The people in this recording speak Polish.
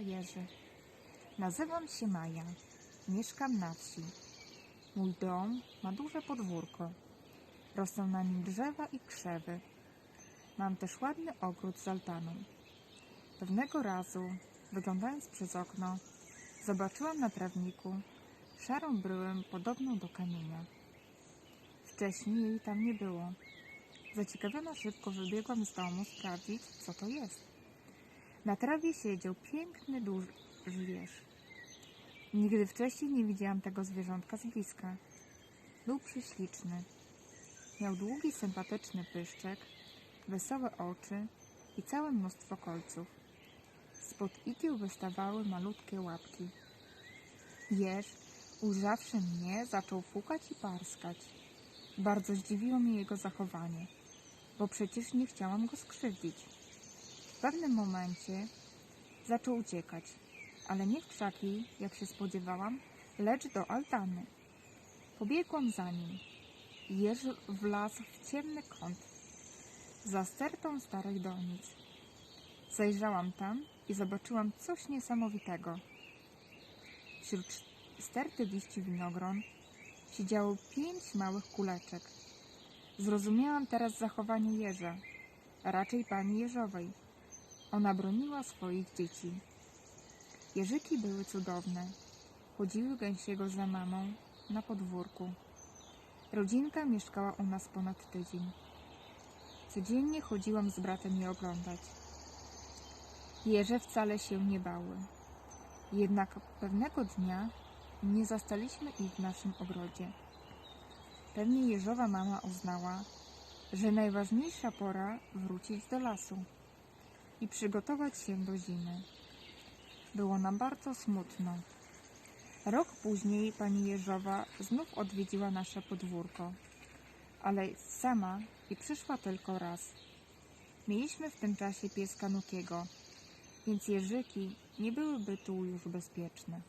Jerzy. Nazywam się Maja. Mieszkam na wsi. Mój dom ma duże podwórko. Rosną na nim drzewa i krzewy. Mam też ładny ogród z altaną. Pewnego razu, wyglądając przez okno, zobaczyłam na trawniku szarą bryłę podobną do kamienia. Wcześniej jej tam nie było. Zaciekawiona szybko wybiegłam z domu sprawdzić, co to jest. Na trawie siedział piękny, duży zwierz. Nigdy wcześniej nie widziałam tego zwierzątka z bliska. Był prześliczny. Miał długi, sympatyczny pyszczek, wesołe oczy i całe mnóstwo kolców. Spod igieł wystawały malutkie łapki. Jeż, ujrzawszy mnie, zaczął fukać i parskać. Bardzo zdziwiło mnie jego zachowanie, bo przecież nie chciałam go skrzywdzić. W pewnym momencie zaczął uciekać, ale nie w krzaki, jak się spodziewałam, lecz do altany. Pobiegłam za nim. Jeż wlazł w ciemny kąt, za stertą starych donic. Zajrzałam tam i zobaczyłam coś niesamowitego. Wśród sterty liści winogron siedziało pięć małych kuleczek. Zrozumiałam teraz zachowanie jeża, raczej pani jeżowej. Ona broniła swoich dzieci. Jeżyki były cudowne. Chodziły gęsiego za mamą na podwórku. Rodzinka mieszkała u nas ponad tydzień. Codziennie chodziłam z bratem je oglądać. Jeże wcale się nie bały. Jednak pewnego dnia nie zastaliśmy ich w naszym ogrodzie. Pewnie jeżowa mama uznała, że najważniejsza pora wrócić do lasu i przygotować się do zimy. Było nam bardzo smutno. Rok później pani Jeżowa znów odwiedziła nasze podwórko, ale sama i przyszła tylko raz. Mieliśmy w tym czasie pieska Nukiego, więc jeżyki nie byłyby tu już bezpieczne.